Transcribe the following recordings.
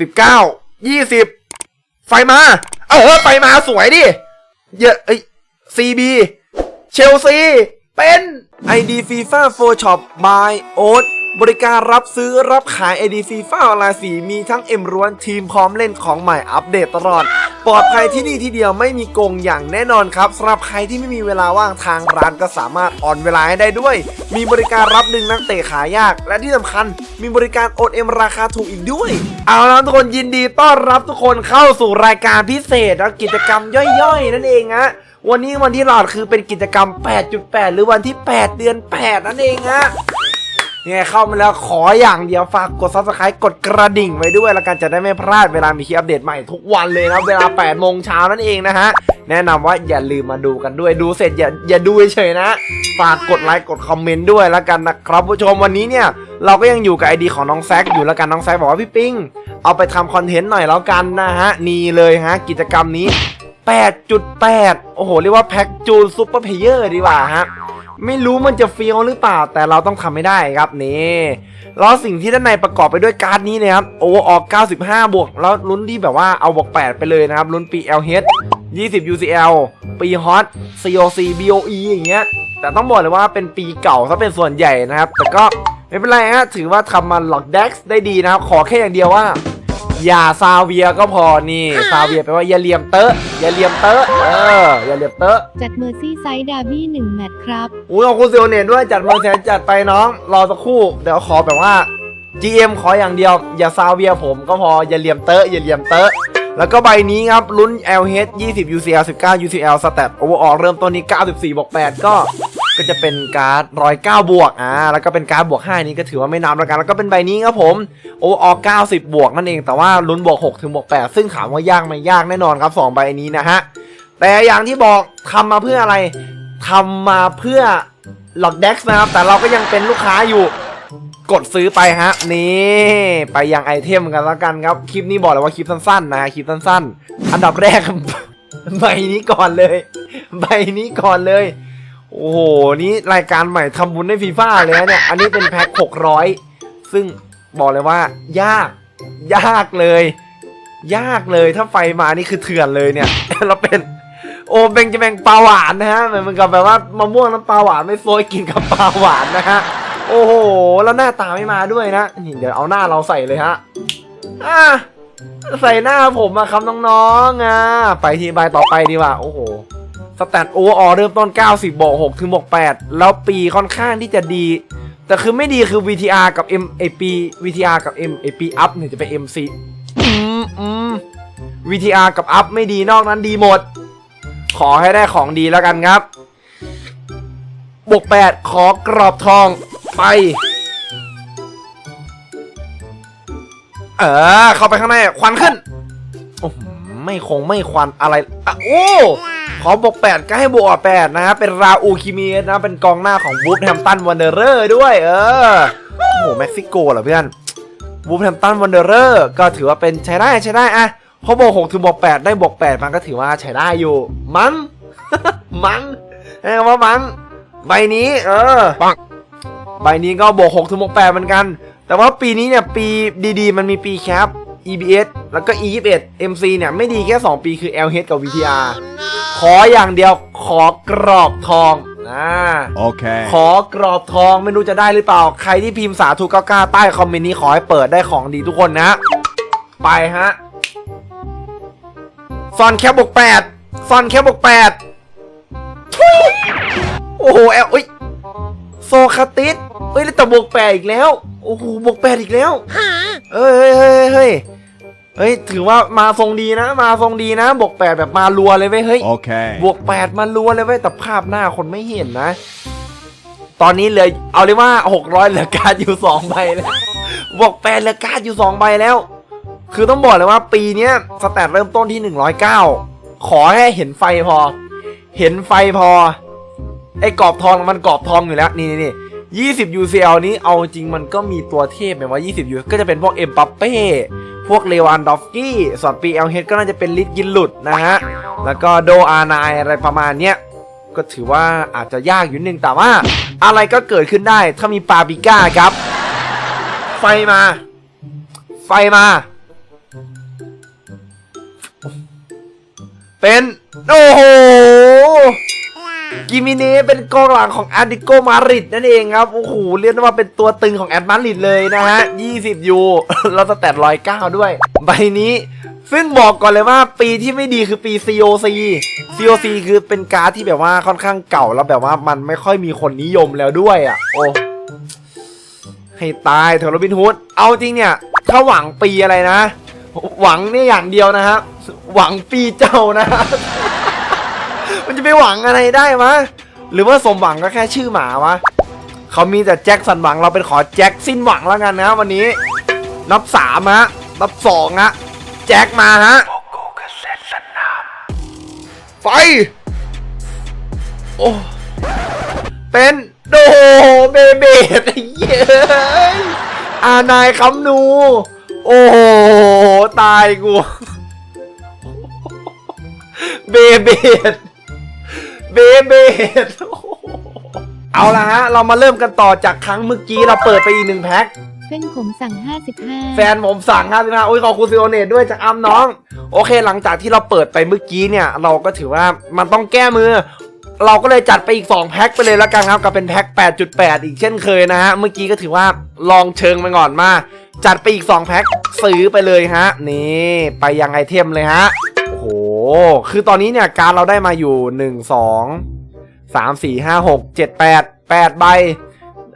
สิบเก้ายี่สิบไฟมา เออไฟมาสวยดิ เยอะเอ้ยซีบีเชลซี เป็น ID FIFA 4 Shop by Oat บริการรับซื้อรับขาย ID FIFA ออนไลน์สีมีทั้งเอ็มร้วนทีมพร้อมเล่นของใหม่อัปเดตตลอด ปลอดภัยที่นี่ที่เดียวไม่มีโกงอย่างแน่นอนครับสำหรับใครที่ไม่มีเวลาว่างทางร้านก็สามารถออนเวลาให้ได้ด้วย มีบริการรับดึงนักเตะขายาก และที่สำคัญ มีบริการโอนเอ็มราคาถูกอีกด้วย เอาละทุกคนยินดีต้อนรับทุกคนเข้าสู่รายการพิเศษและกิจกรรมย่อยๆ นั่นเองฮะวันนี้วันที่หลอดคือเป็นกิจกรรม 8.8 หรือวันที่ 8 เดือน 8 นั่นเองฮะ เนี่ยเข้ามาแล้วขออย่างเดียวฝากกด subscribe กดกระดิ่งไว้ด้วยแล้วกันจะได้ไม่พลาดเวลามีคลิปอัปเดตใหม่ทุกวันเลยนะเวลา8โมงเช้านั่นเองนะฮะแนะนำว่าอย่าลืมมาดูกันด้วยดูเสร็จอย่าอย่าดูเฉยนะฝากกดไลค์กดคอมเมนต์ด้วยแล้วกันนะครับผู้ชมวันนี้เนี่ยเราก็ยังอยู่กับไอดีของน้องแซกอยู่แล้วกันน้องแซกบอกว่าพี่ปิ้งเอาไปทำคอนเทนต์หน่อยแล้วกันนะฮะนี่เลยฮะกิจกรรมนี้ 8.8 โอ้โห เรียกว่าแพ็กจูนซูเปอร์เพเยอร์ดีกว่าฮะ ไม่รู้มันจะเฟี้ยวหรือเปล่า แต่เราต้องทำให้ได้ครับนี่แล้วสิ่งที่ด้านในประกอบไปด้วยการ์ดนี้นะครับโอออก 95 บวก แล้วลุ้นที่แบบว่าเอาบวก 8 ไปเลยนะครับลุ้นปี LH 20 UCL ปีฮอต COC BOE อย่างเงี้ยแต่ต้องบอกเลยว่าเป็นปีเก่าซะเป็นส่วนใหญ่นะครับ แต่ก็ไม่เป็นไรฮะถือว่าทำมันหลอกเด็กได้ดีนะครับ ขอแค่อย่างเดียวว่า อย่าซาเวียก็พอนี่ซาเวียแปลว่าอย่าเหลี่ยมเตอะอย่าเหลี่ยมเตอะเอออย่าเหลี่ยมเตอะจัดเมอร์ซี่ไซด์ดาร์บี้หนึ่งแมตช์ครับอุ้ยขอบคุณเซลเนตด้วยจัดมาแสนจัดไปน้องรอสักครู่เดี๋ยวขอแบบว่า GM ขออย่างเดียว อย่าซาเวียผมก็พออย่าเหลี่ยมเตอะอย่าเหลี่ยมเตอะแล้วก็ใบนี้ครับลุ้น LH 20 UCL 19 UCL Stat Overall เริ่มต้นนี้ 94บวก8ก็ ก็จะเป็นการ์ด109บวกอ่าแล้วก็เป็นการ์ดบวก5นี้ก็ถือว่าไม่นับแล้วกันแล้วก็เป็นใบนี้ครับผม Overall 90บบวกนั่นเองแต่ว่าลุ้นบวก6ถึงบวก8ซึ่งถามว่ายากไหมยากแน่นอนครับ2ใบนี้นะฮะแต่อย่างที่บอกทำมาเพื่ออะไรทำมาเพื่อหลอดเด็กนะครับแต่เราก็ยังเป็นลูกค้าอยู่กดซื้อไปฮะนี่ไปยังไอเทมกันแล้วกันครับคลิปนี้บอกเลยว่าคลิปสั้นๆนะฮะคลิปสั้นๆ อันดับแรก ใบนี้ก่อนเลย ใบนี้ก่อนเลย โอ้โห นี่รายการใหม่ทำบุญให้ฟีฟ่าเลยนะเนี่ย อันนี้เป็นแพ็ค600 ซึ่งบอกเลยว่า ยาก ยากเลย ยากเลยถ้าไฟมานี่คือเถื่อนเลยเนี่ย เราเป็น โอเบงจะแบงปลาหวานนะฮะเหมือนกับแบบว่ามะม่วงน้ำปลาหวานไม่โซยกินกับปลาหวานนะฮะ โอ้โห แล้วหน้าตาไม่มาด้วยนะนี่เดี๋ยวเอาหน้าเราใส่เลยฮะอะใส่หน้าผมอะครับน้องๆอะไปที่ใบต่อไปดีกว่า โอ้โห สแตทโอเวอร์ออเริ่มต้น 90บวก6ถึงบวก8แล้วปีค่อนข้างที่จะดี แต่คือไม่ดีคือ VTR กับ M ไอปี VTR กับ M ไอปีอัพเนี่ยจะเป็น MC อืมอืม VTR กับอัพไม่ดีนอกนั้นดีหมด ขอให้ได้ของดีแล้วกันครับ บวก 8 ขอกรอบทองไป เออ เข้าไปข้างในควันขึ้นโอ้โห ไม่คงไม่ควันอะไรอะโอ้ขอบวก8ก็ให้บวก8นะฮะเป็นราอูคิเมียนะเป็นกองหน้าของวูฟแฮมตันวันเดอร์เรอร์ด้วย เออโอ้โหเม็กซิโกเหรอเพื่อนวูฟแฮมตันวันเดอร์เรอร์ก็ถือว่าเป็นใช้ได้ใช้ได้อะเพราะบวก6ถึงบวก8ได้บวก8มันก็ถือว่าใช้ได้อยู่ มั้งมั้งเอ้ยว่ามั้งใบนี้ เออปังใบนี้ก็บวก6ถึงบวก8เหมือนกัน แต่ว่าปีนี้เนี่ยปีดีๆ มันมีปีแคป EBS แล้วก็ E21 MC เนี่ย ไม่ดีแค่ 2 ปีคือ LH กับ VTR ขออย่างเดียวขอกรอบทองอ่า Okay. ขอกรอบทองไม่รู้จะได้หรือเปล่า ใครที่พิมพ์สาธุก้าใต้คอมเมนต์นี้ขอให้เปิดได้ของดีทุกคนนะ ไปฮะซอนแคบบวกแปดซอนแคบบวกแปดทุยโอ้โหแอลเอ้ยโซคาติสเอ้ยแล้วแต่บวกแปดอีกแล้ว โอ้โหบวกแปดอีกแล้วเฮ้ยเฮ้ยเฮ้ย เฮ้ยเฮ้ยถือว่ามาทรงดีนะ มาทรงดีนะ บวกแปดแบบมารัวเลยเว้ยเฮ้ย Okay. บวกแปดมันรัวเลยเว้ยแต่ภาพหน้าคนไม่เห็นนะ ตอนนี้เหลยเอาเลยว่าหกร้อยเหลือการดอยู่สองใบแล้วบวกแปดเหลือการดอยู่สองใบแล้ว คือต้องบอกเลยว่าปีเนี้ยสแตทเริ่มต้นที่หนึ่งร้อยเก้าขอให้เห็นไฟพอ เห็นไฟพอ ไอ้กรอบทองมันกรอบทองอยู่แล้ว นี่นี่นี่ 20 UCL นี้เอาจริงมันก็มีตัวเทพไหมว่า 20 U ก็จะเป็นพวกเอ็มปัปเป้พวกเลวานดอฟกี้สอดปีเอลเฮดก็น่าจะเป็นลิทกินลุดนะฮะ แล้วก็โดอานายอะไรประมาณเนี้ยก็ถือว่าอาจจะยากอยู่นึงแต่ว่า อะไรก็เกิดขึ้นได้ถ้ามีปาบิก้าครับ ไฟมา ไฟมา เป็น โอ้โห กิมิเน่เป็นกองหลังของอาดิโกมาริดนั่นเองครับ โอ้โห เรียกได้ว่าเป็นตัวตึงของแอดมาริดเลยนะฮะ 20 ยูแล้วสแตทร้อยเก้าด้วย ใบนี้ ซึ่งบอกก่อนเลยว่าปีที่ไม่ดีคือปี COC COC คือเป็นการ์ดที่แบบว่าค่อนข้างเก่าแล้วแบบว่ามันไม่ค่อยมีคนนิยมแล้วด้วยอะ โอ้ให้ตายเถอะโรบินฮูด เอาจริงเนี่ย ถ้าหวังปีอะไรนะ หวังเนี่ยอย่างเดียวนะครับ หวังปีเจ้านะ ไปหวังอะไรได้มะหรือว่าสมหวังก็แค่ชื่อหมาวะเขามีแต่แจ็คสันหวังเราเป็นขอแจ็คสิ้นหวังแล้วกันนะวันนี้ นับสามฮะนับสองฮะแจ็คมาฮะไฟโอ้เป็นโดเบเบดเย้ยอานายคำนู โอ้ตายกู เบเบด เบเบดโอ้โหเอาละฮะ เรามาเริ่มกันต่อจากครั้งเมื่อกี้เราเปิดไปอีกหนึ่งแพ็คเส้นผมสั่ง 55 แฟนผมสั่งครับพี่มาอุ้ยขอบคุณซิโอเนตด้วยจากอัมน้อง โอเค หลังจากที่เราเปิดไปเมื่อกี้เนี่ย เราก็ถือว่ามันต้องแก้มือ เราก็เลยจัดไปอีก 2 แพ็คไปเลยแล้วกันครับกับเป็นแพ็ค 8.8 อีกเช่นเคยนะฮะ เมื่อกี้ก็ถือว่าลองเชิงไปก่อนมา จัดไปอีก 2 แพ็คซื้อไปเลยฮะ นี่ ไปยังไอเทมเลยฮะโอ้โห คือตอนนี้เนี่ยการดเราได้มาอยู่ 1 2 3 4 5 6 7 8 8 ใบ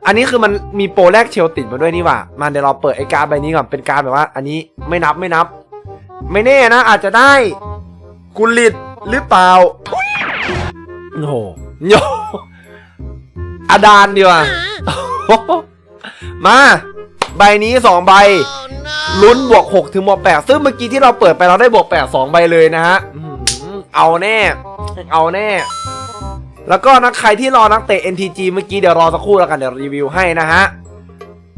อันนี้คือมันมีโปรแรกเชลติดมาด้วยนี่หว่ามาเดี๋ยวเราเปิดไอ้การดใบนี้ก่อนเป็นการดแบบว่า อันนี้ไม่นับไม่นับ ไม่แน่นะ อาจจะได้กุลิตหรือเปล่าโอ้โหโยอาดานดีกว่ามา ใบนี้สองใบ ลุ้นบวกหกถึงบวกแปดซึ่งเมื่อกี้ที่เราเปิดไปเราได้บวกแปดสองใบเลยนะฮะเอาแน่ เอาแน่ แล้วก็นักใครที่รอนักเตะ NTG เมื่อกี้เดี๋ยวรอสักครู่แล้วกันเดี๋ยวรีวิวให้นะฮะ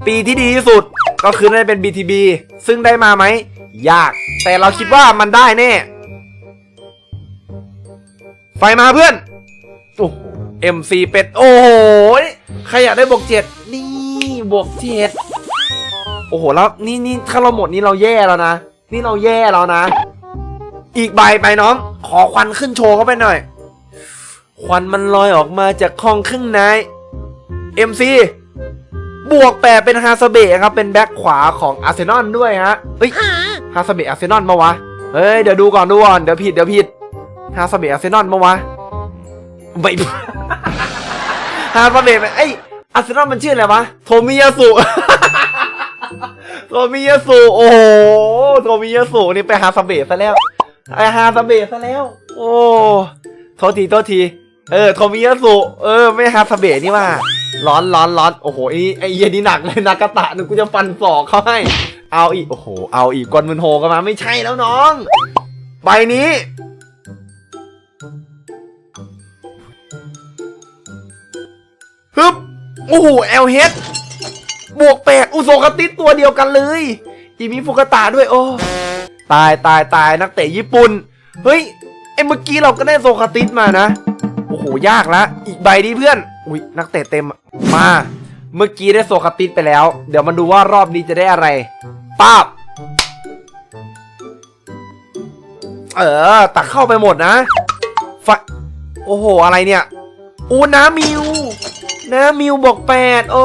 ปีที่ดีที่สุดก็คือได้เป็น BTB ซึ่งได้มาไหมยาก แต่เราคิดว่ามันได้แน่ ไฟมาเพื่อนโอ้โห MC เป็ด โอ้โห ใครอยากได้บวกเจ็ดนี่บวกเจ็ด โอ้โหแล้วนี่นี่ถ้าเราหมดนี่เราแย่แล้วนะ นี่เราแย่แล้วนะ อีกใบไปน้อง ขอควันขึ้นโชว์เขาไปหน่อย ควันมันลอยออกมาจากห้องครึ่งใน MC บวกแปดเป็นฮาสเบะครับ เป็นแบ็คขวาของอาร์เซนอลด้วยฮะเฮ้ยฮาสเบะอาร์เซนอลมาวะ เฮ้ย เดี๋ยวดูก่อนดูก่อน เดี๋ยวผิดเดี๋ยวผิดฮาสเบะอาร์เซนอลมาวะไม่ฮาสเบะมันเอ้ยอาร์เซนอลมันชื่ออะไรวะ โทมิยาสุ โทมิยาสุโอ้โหโทมิยาสุนี่ไปฮาสเบะซะแล้วไอฮาสเบะซะแล้ว โอ้โทษทีโทษทีเออโทมิยาสุเออ ไม่ฮาสเบะนี่ว่าร้อนร้อนร้อนโอ้โหไอ้ไอ้เหี้ยนี่หนักเลยนากาตะหนึ่งกูจะฟันศอกเขาให้ เอาอีกโอ้โหเอาอีกกวนมืนโฮกันมาไม่ใช่แล้วน้องใบนี้ฮึบโอ้โหเอลเฮด บวกแปดอุโซกติสตัวเดียวกันเลยอีมีฟุกตาด้วยโอ้ ตายตายตายนักเตะญี่ปุ่น เฮ้ยไอ้เมื่อกี้เราก็ได้โซคาติสมานะ โอ้โห ยากละ อีกใบนี้เพื่อน อุ้ยนักเตะเต็ม มา เมื่อกี้ได้โซคาติสไปแล้ว เดี๋ยวมาดูว่ารอบนี้จะได้อะไรป้าบเออ ตักเข้าไปหมดนะฟะโอ้โห อะไรเนี่ย อูน้ามิว น้ามิวบอกแปดโอ้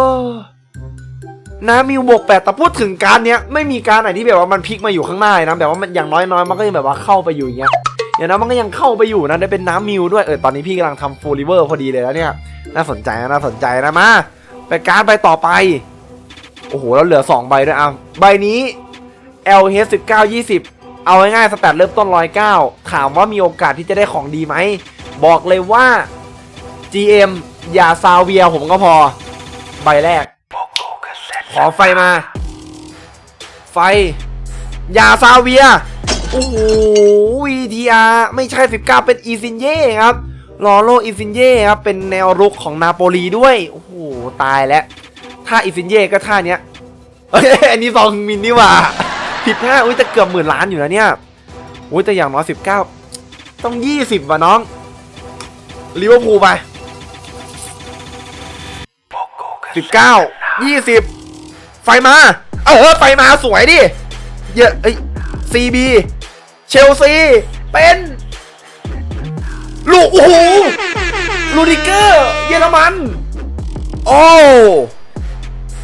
น้ามิวบวกแปดแต่พูดถึงการเนี้ยไม่มีการไหนที่แบบว่ามันพลิกมาอยู่ข้างหน้านะแบบว่ามันอย่างน้อยๆมันก็ยังแบบว่าเข้าไปอยู่อย่างเงี้ยอย่างนั้นมันก็ยังเข้าไปอยู่นะได้เป็นน้ามิวด้วยเออตอนนี้พี่กำลังทำฟูลิเวอร์พอดีเลยแล้วเนี่ยน่าสนใจนะน่าสนใจนะมาไปการดใบต่อไปโอ้โหแล้วเหลือ 2 ใบด้วยอะใบนี้ LH 19 20 เอาง่ายๆสแตทเริ่มต้น 109 ถามว่ามีโอกาสที่จะได้ของดีไหม บอกเลยว่า GM อย่าซาเวียผมก็พอ ใบแรก ขอไฟมา ไฟ ยาซาเวีย โอ้โห VTR ไม่ใช่ 19 เป็นอีซินเย่ครับลอโลอีซินเย่ครับ เป็นแนวรุกของนาโปลีด้วย โอ้โห ตายแล้วถ้าอีซินเย่ก็ท่าเนี้ยเอ้ยอันนี้ซองมินนี่ว่า ผิดพลาดอุ้ยแต่เกือบหมื่นล้านอยู่นะเนี่ยอุ้ยแต่อย่างน้อยสิบเก้าต้องยี่สิบว่ะน้องลิเวอร์พูลไปสิบเก้ายี่สิบ ไฟมา เออไฟมาสวยดิ เยอะเอ้ซีบีเชลซี เป็น ลูกโอ้โหลูดิเกอร์ เยอรมัน โอ้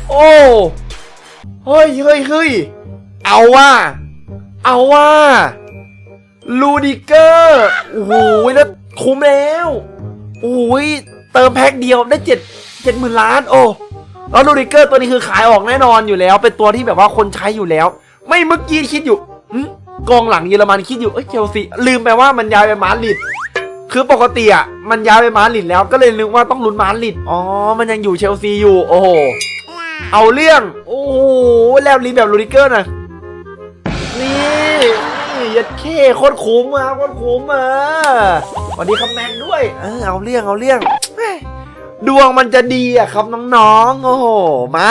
โอ้เฮ้ยเฮ้ยเฮ้ยเอาว่า เอาว่าลูดิเกอร์โอ้โหแล้วคุ้มแล้วโอ้ยเติมแพ็คเดียวได้เจ็ดเจ็ดหมื่นล้าน โอ้ แล้วลูดิเกอร์ตัวนี้คือขายออกแน่นอนอยู่แล้ว เป็นตัวที่แบบว่าคนใช้อยู่แล้ว ไม่เมื่อกี้คิดอยู่กองหลังเยอรมันคิดอยู่เอ้ยเชลซีลืมไปว่ามันย้ายไปมาดริดคือปกติอะมันย้ายไปมาดริดแล้วก็เลยนึกว่าต้องลุ้นมาดริดอ๋อ มันยังอยู่เชลซีอยู่ โอ้โหเอาเรื่อง โอ้โหแล้วรีแบบลูดิเกอร์นะนี่นี่ยัดเข้โคตรคุ้มอะโคตรคุ้มอะสวัสดีครับแมนด้วยเออเอาเรื่องเอาเรื่อง ดวงมันจะดีอะครับน้องๆ โอ้โห มา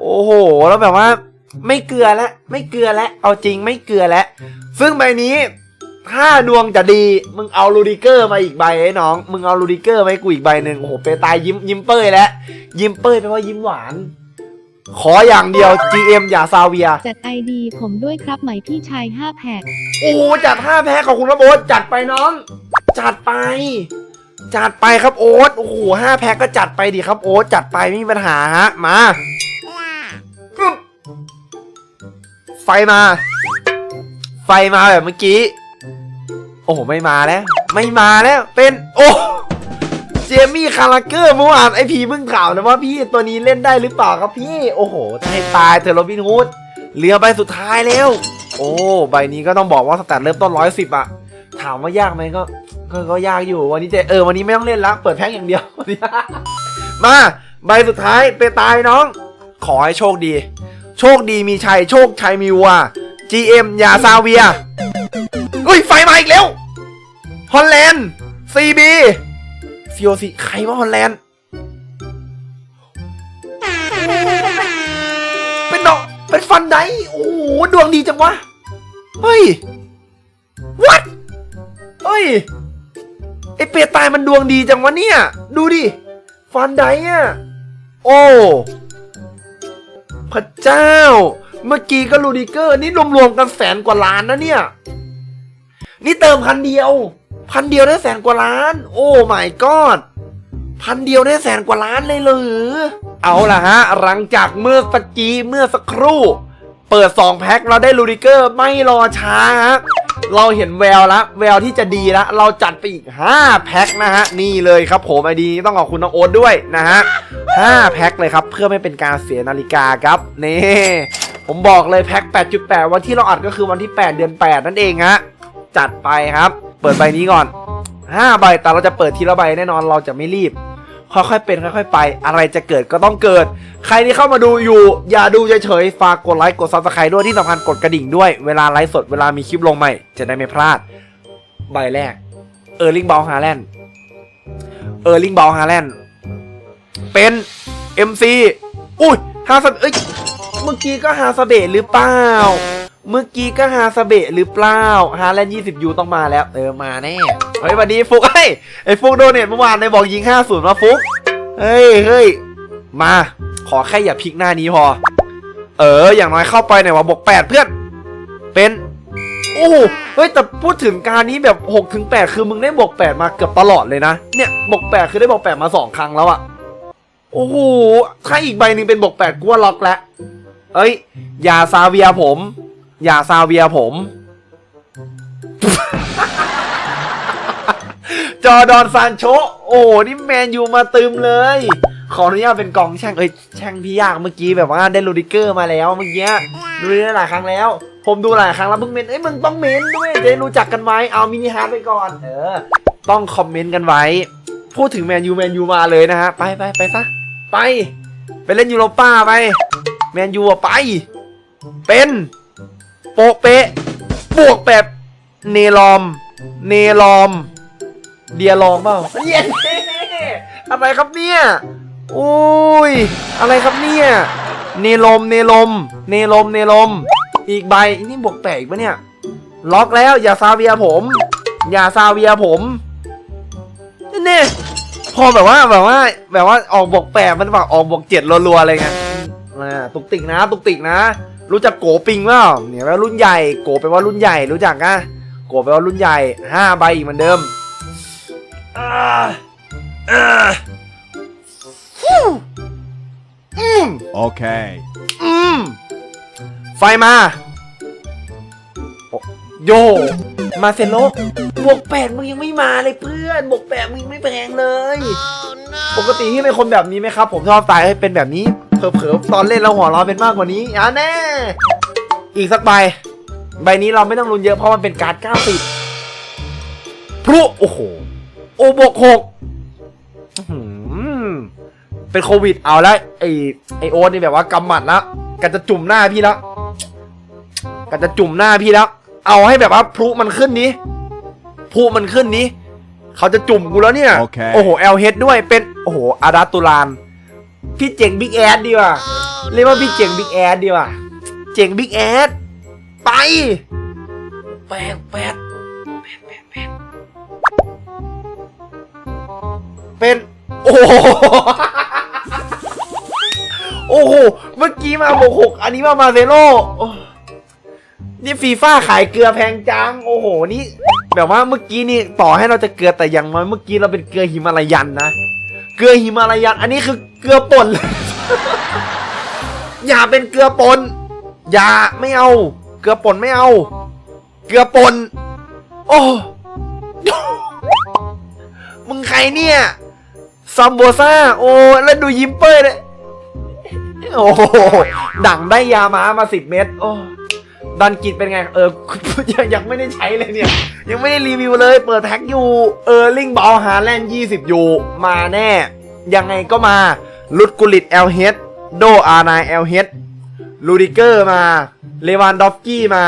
โอ้โห แล้วแบบว่า ไม่เกลือแล้วไม่เกลือแล้วเอาจริงไม่เกลือแล้วซึ่งใบนี้ ถ้าดวงจะดี มึงเอาลูดิเกอร์มาอีกใบไอ้น้อง มึงเอาลูดิเกอร์มาให้กูอีกใบหนึ่งโอ้โห เปตายยิ้มยิ้มเป้ยแล้ว ยิ้มเป้ยแปลว่ายิ้มหวาน ขออย่างเดียว GM อย่าซาเวีย จัดไอดีผมด้วยครับไหมพี่ชาย5แพ็ค โอ้โหจัดห้าแพ็คขอบคุณครับโอ๊ตจัดไปน้อง จัดไป จัดไปครับโอ๊ตโอ้โหห้าแพ็คก็จัดไปดิครับโอ๊ตจัดไปไม่มีปัญหาฮะมาปึ๊บไฟมา ไฟมาแบบเมื่อกี้ โอ้โหไม่มาแล้ว ไม่มาแล้ว เป็นโอ้เจมี่คาราเกอร์เมื่อวานไอพีเพิ่งถามนะว่าพี่ตัวนี้เล่นได้หรือเปล่าครับพี่โอ้โหให้ตายเธอโรบินฮูดเหลือใบสุดท้ายแล้ว โอ้ใบนี้ก็ต้องบอกว่าสแตทเริ่มต้นร้อยสิบอะถามว่ายากไหมก็ ก็ก็ยากอยู่วันนี้เจเออวันนี้ไม่ต้องเล่นละเปิดแพ็คอย่างเดียววันนี้ มาใบสุดท้ายไปตายน้อง ขอให้โชคดี โชคดีมีชัยโชคชัยมีวัว GM ยาซาเวียอุ้ยไฟมาอีกแล้วฮอลแลนด์ CB ฟิโอซีใครว่าฮอลแลนด์เป็นดอกเป็นฟันไดโอ้โหดวงดีจังวะ เฮ้ย what เฮ้ย ไอเปรตายมันดวงดีจังวะเนี่ย ดูดิฟันไดอะโอ้พระเจ้า เมื่อกี้ก็ลูดิเกอร์นี่รวมๆกันแสนกว่าล้านนะเนี่ย นี่เติมพันเดียว พันเดียวได้แสนกว่าล้าน โอ้ my god พันเดียวได้แสนกว่าล้านเลยเหรอเอาล่ะฮะ หลังจากเมื่อตะกี้เมื่อสักครู่ เปิด 2 แพ็คเราได้ลูดิเกอร์ไม่รอช้าฮะ เราเห็นแววแล้วแววที่จะดีแล้วเราจัดไปอีก 5 แพ็คนะฮะ นี่เลยครับผมไอดีต้องขอบคุณน้องโอ๊ตด้วยนะฮะ5แพ็คเลยครับ เพื่อไม่เป็นการเสียนาฬิกาครับ นี่ ผมบอกเลยแพ็ค 8.8 วันที่เราอัดก็คือวันที่ 8 เดือน 8 นั่นเองฮะ จัดไปครับ เปิดใบนี้ก่อน5ใบแต่เราจะเปิดทีละใบแน่นอนเราจะไม่รีบ ค่อยๆเป็นค่อยๆไป อะไรจะเกิดก็ต้องเกิด ใครที่เข้ามาดูอยู่ อย่าดูเฉยๆฝากกดไลค์กดซับสไครต์ด้วยที่สำคัญกดกระดิ่งด้วยเวลาไลฟ์สดเวลามีคลิปลงใหม่ จะได้ไม่พลาด ใบแรกเออร์ลิงบอลฮาแลนด์เออร์ลิงบอลฮาแลนด์เป็น MC อุ้ยฮาสเอ้ยเมื่อกี้ก็ฮาสเบะหรือเปล่า เมื่อกี้ก็ฮาสเบะหรือเปล่าฮาแลนด์20ยูต้องมาแล้วเออมาแน่เฮ้ยวันนี้ฟุกเฮ้ยไอ้ฟุกโดนเน็ตเมื่อวานในบอกยิง50มาฟุกเฮ้ยเฮ้ยมา ขอแค่อย่าพลิกหน้านี้พอ เออ อย่างน้อยเข้าไปหน่อยว่าบวก8เพื่อน เป็นโอ้โหเฮ้ยแต่พูดถึงการนี้แบบ6ถึง8คือมึงได้บวก8มาเกือบตลอดเลยนะ เนี่ยบวก8คือได้บวก8มา 2 ครั้งแล้วอะโอ้โหถ้าอีกใบหนึ่งเป็นบวก8กูว่าล็อกแล้วเอ้ย อย่าซาเวียผม อย่าซาเวียผม จอร์ดอนซานโช โอ้นี่แมนยูมาตึมเลย ขออนุญาตเป็นกองแช่งเอ้ยแช่งพี่ยากเมื่อกี้แบบว่าได้ลูดิเกอร์มาแล้วเมื่อกี้ดูได้หลายครั้งแล้ว ผมดูหลายครั้งแล้วเพิ่งเมนเอ้ยมึงต้องเมนด้วยจะได้รู้จักกันไหมเอามินิฮาร์ดไปก่อนเออต้องคอมเมนต์กันไว้ พูดถึงแมนยูแมนยูมาเลยนะฮะไปไปไปซะไป ไปเล่นยูโรป้าไป แมนยูอะไป เป็น โปะเปะบวกแบบเนลอม เนลอม เดียลองเปล่าเย็นอะไรครับเนี่ยอุ้ย อะไรครับเนี่ย เนลม เนลม เนลม เนลม อีกใบ นี่บวกแปดอีกปะเนี่ย ล็อกแล้ว อย่าซาเวียผม อย่าซาเวียผมนี่พอแบบว่าแบบว่า แบบว่าออกบวกแปดมันแบบออกบวกเจ็ดรัวๆอะไรเงี้ยอ่าตุกติกนะ ตุกติกนะ รู้จักโกปิงเปล่าเนี่ยแปลว่ารุ่นใหญ่ โกแปลว่ารุ่นใหญ่รู้จักอะโกแปลว่ารุ่นใหญ่ห้าใบอีกเหมือนเดิมอ่าอ่าฟู่อืม Okay. อืม ไฟมาโอ้โย มาเซโลบวกแปดมึงยังไม่มาเลยเพื่อน บวกแปดมึงยังไม่แพงเลย ปกติที่เป็นคนแบบนี้ไหมครับ ผมชอบสไตล์ให้เป็นแบบนี้ เผลอๆตอนเล่นเราหัวเราะเป็นมากกว่านี้อะแน่ อีกสักใบ ใบนี้เราไม่ต้องลุ้นเยอะเพราะมันเป็นการ์ด90พรุโอ้โห โอบวกหกอื้อหือเป็นโควิดเอาแล้วไอไอโอ๊ตนี่แบบว่ากำหมัดแล้วกันจะจุ่มหน้าพี่แล้วกันจะจุ่มหน้าพี่แล้วเอาให้แบบว่าพลุมันขึ้นนี้พลุมันขึ้นนี้เขาจะจุ่มกูแล้วเนี่ย โอเคโอ้โหเอลเฮดด้วยเป็น โอ้โหอาดัตตุลาน พี่เจ๋งบิ๊กแอดดีว่ะเรียกว่าพี่เจ๋งบิ๊กแอดดีว่ะเจ๋งบิ๊กแอดไปแปดแปดแปดแปดแปดเป็นโอ้โหโอ้โห เมื่อกี้มาบวกหกอันนี้มามาเซโลโอ้นี่ฟีฟ่าขายเกลือแพงจัง โอ้โห นี่ แบบว่าเมื่อกี้นี่ต่อให้เราจะเกลือแต่อย่างน้อยเมื่อกี้เราเป็นเกลือหิมาลายันนะ เกลือหิมาลายัน อันนี้คือ เกลือป่น อย่าเป็นเกลือป่น อย่าไม่เอา เกลือป่นไม่เอา เกลือป่น โอ้ มึงใครเนี่ยซัมโบซ่า โอ้ แล้วดูยิ้มเป้ยเลยโอ้ดั่งได้ยาม้ามาสิบเม็ด โอ้ดันกิจเป็นไง เออ ยังไม่ได้ใช้เลยเนี่ย ยังไม่ได้รีวิวเลย เปิดแท็กอยู่ เออลิงบอลหาแลนด์ยี่สิบอยู่ มาแน่ ยังไงก็มา ลุดกุลิตเอลเฮดโดอาร์ไนเอลเฮดลูดิเกอร์มา เลวานดอฟกี้มา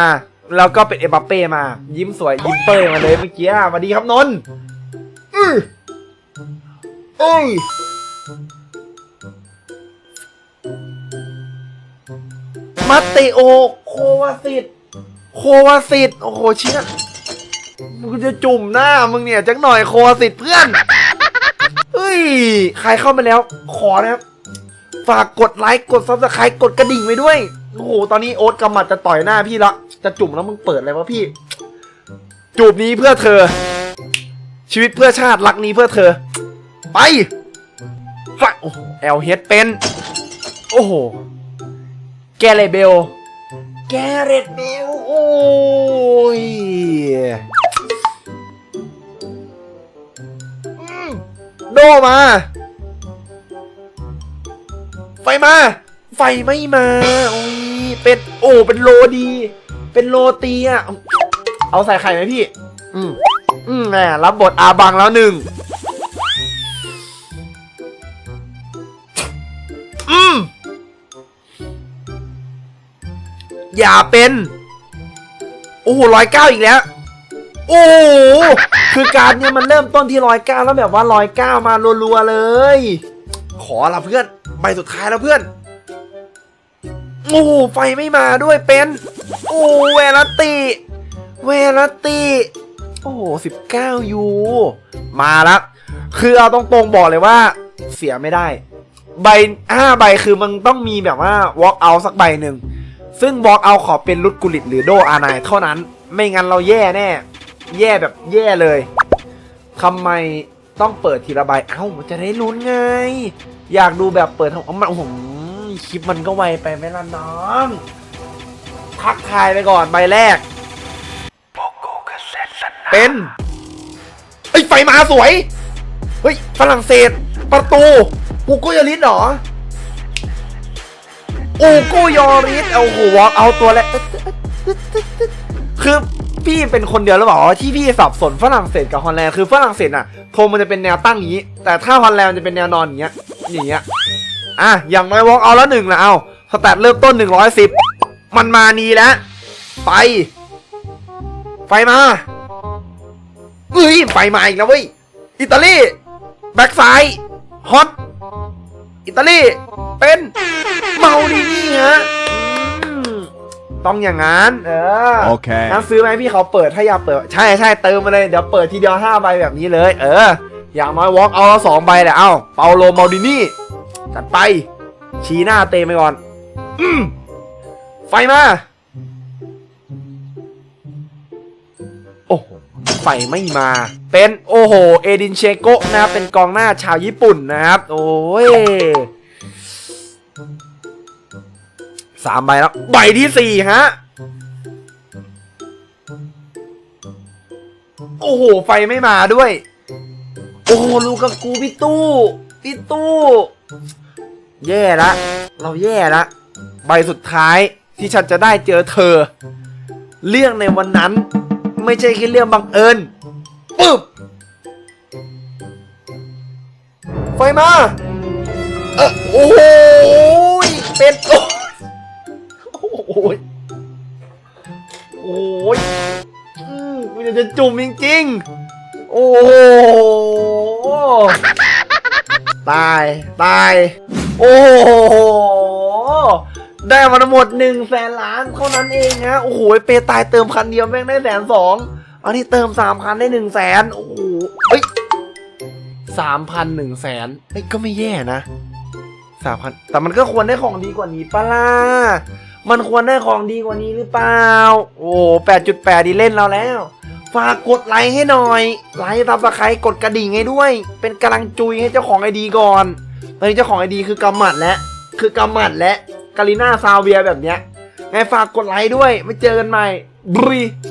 แล้วก็เป็นเอบัปเป้มา ยิ้มสวย ยิ้มเป้ยมาเลยเมื่อกี้สวัสดีครับนนท์อื้อเอ้ยมาเตโอ โควาสิตโควาสิตโอ้โหเชี่ยมึงจะจุ่มหน้ามึงเนี่ยจักหน่อยโควาสิตเพื่อนเฮ้ย ใครเข้ามาแล้ว ขอนะครับ ฝากกดไลค์ กดซับสไครต์กดกระดิ่งไว้ด้วย โอ้โห ตอนนี้โอ๊ตกำมัดจะต่อยหน้าพี่ละ จะจุ่มแล้วมึงเปิดอะไรวะพี่ จูบนี้เพื่อเธอ ชีวิตเพื่อชาติ รักนี้เพื่อเธอ ไปฟโอ้โหแอลเฮดเป็น โอ้โห แกเรเบล แกเรตเบล โอ้ย โดมา ไฟมา ไฟไม่มาโอ้ยเป็นโอ้เป็นโลดี เป็นโลตีอะ เอาใส่ไข่ไหมพี่ อืมอืมแหมรับบทอาบังแล้วหนึ่งอืมอย่าเป็น โอ้โหร้อยเก้าอีกแล้ว โอ้คือการเนี่ยมันเริ่มต้นที่ร้อยเก้าแล้วแบบว่าร้อยเก้ามารัวๆเลย ขอละเพื่อนใบสุดท้ายแล้วเพื่อนโอ้ไฟไม่มาด้วยเป็นโอ้เวลติเวลติโอ้โหสิบเก้ายูมาล้วคือเอาตรงบอกเลยว่า เสียไม่ได้ ใบห้าใบคือมันต้องมีแบบว่า walk out สักใบหนึ่งซึ่ง walk out ขอเป็นรุดกุลิตหรือโดอาไนเท่านั้น ไม่งั้นเราแย่แน่ แย่แบบแย่เลยทำไมต้องเปิดทีละใบเอ้ามันจะได้ลุ้นไง อยากดูแบบเปิดของมันโอ้โหคลิปมันก็ไวไปไหมล่ะน้อง ทักทายไปก่อนใบแรก เป็นไอ้ยไฟมาสวย เฮ้ย ฝรั่งเศส ประตูอูโกยอริสเหรออูโกยอริสเอาโหวอลเอาตัวแรกคือ พี่เป็นคนเดียวหรือเปล่าที่พี่สับสนฝรั่งเศสกับฮอลแลนด์คือฝรั่งเศสอะโทมันจะเป็นแนวตั้งอย่างนี้ แต่ถ้าฮอลแลนด์มันจะเป็นแนวนอนอย่างเงี้ยอย่างเงี้ยอะอย่างน้อยวอล์กเอาแล้วหนึ่งละเอาสแตทเริ่มต้นหนึ่งร้อยสิบมันมานีแล้ว ไปไฟมาเฮ้ยไฟมาอีกแล้วเว้ยอิตาลีแบ็กซ้ายฮอตอิตาลีเป็นเมาดีนี่ฮะ ต้องอย่างนั้น เออโอเคงั้นซื้อไหมพี่เขาเปิดถ้าอยากเปิด ใช่ใช่เติมมาเลย เดี๋ยวเปิดทีเดียวห้าใบแบบนี้เลย เออ อย่างน้อยวอล์กเอาละสองใบแหละเอ้าเปาโลมาดินี่จัดไป ชี้หน้าเตะไปก่อน อืมไฟมาโอ้โหไฟไม่มา เป็นโอ้โห เอดินเชโกะนะครับเป็นกองหน้าชาวญี่ปุ่นนะครับ โอ้ย สามใบแล้ว ใบที่สี่ฮะ โอ้โห ไฟไม่มาด้วย โอ้โหลูกกับกูพี่ตู้พี่ตู้ แย่ละ เราแย่ละ ใบสุดท้ายที่ฉันจะได้เจอเธอ เรื่องในวันนั้น ไม่ใช่แค่เรื่องบังเอิญปึ๊บไฟมา เออโอ้โหยเป็นโอ้ ยโอ้ยอืมกูอยาจะจุ่มจริงๆ โอ้โหตาย ตาย โอ้โห ได้มาทั้งหมดหนึ่งแสนล้านเท่านั้นเองฮะ โอ้โห เปตายเติมคันเดียวแม่งได้แสนสองอันนี้เติมสามคันได้หนึ่งแสนโอ้โหเอ้ยสามพันหนึ่งแสนเอ้ยก็ไม่แย่นะสามพันแต่มันก็ควรได้ของดีกว่านี้ปะล่ะ มันควรได้ของดีกว่านี้หรือเปล่า โอ้แปดจุดแปดดีเล่นเราแล้ว ฝากกดไลค์ให้หน่อย ไลค์ซับสไครต์กดกระดิ่งให้ด้วย เป็นกำลังจุยให้เจ้าของไอดีก่อน ตอนนี้เจ้าของไอดีคือกำหมัดและ คือกำหมัดและกาลิน่าซาเวียแบบเนี้ยไงฝากกดไลค์ด้วย ไม่เจอกันใหม่บรี